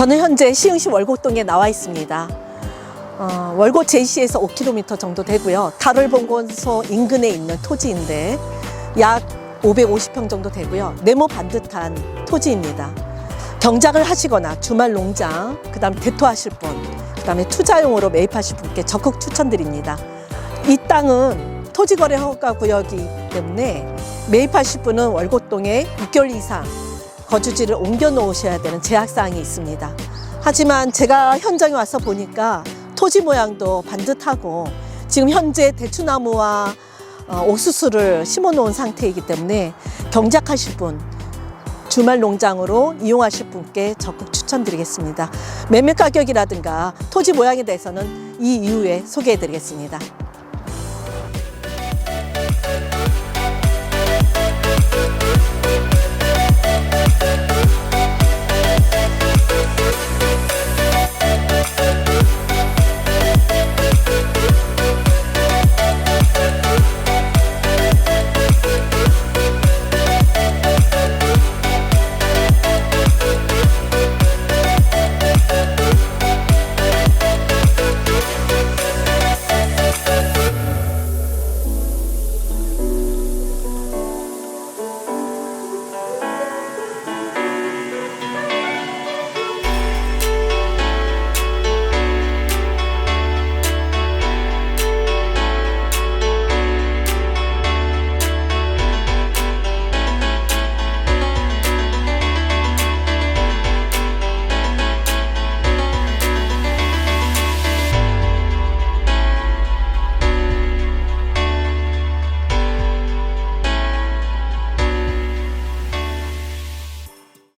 저는 현재 시흥시 월곡동에 나와 있습니다. 어, 월곡 제시에서 5km 정도 되고요. 달월봉건소 인근에 있는 토지인데 약 550평 정도 되고요. 네모 반듯한 토지입니다. 경작을 하시거나 주말 농장, 그다음 대토하실 분, 그다음에 투자용으로 매입하실 분께 적극 추천드립니다. 이 땅은 토지거래 허가 구역이기 때문에 매입하실 분은 월곡동에 6개월 이상 거주지를 옮겨 놓으셔야 되는 제약 사항이 있습니다. 하지만 제가 현장에 와서 보니까 토지 모양도 반듯하고 지금 현재 대추나무와 어, 옥수수를 심어 놓은 상태이기 때문에 경작하실 분 주말 농장으로 이용하실 분께 적극 추천드리겠습니다. 매매 가격이라든가 토지 모양에 대해서는 이 이후에 소개해 드리겠습니다.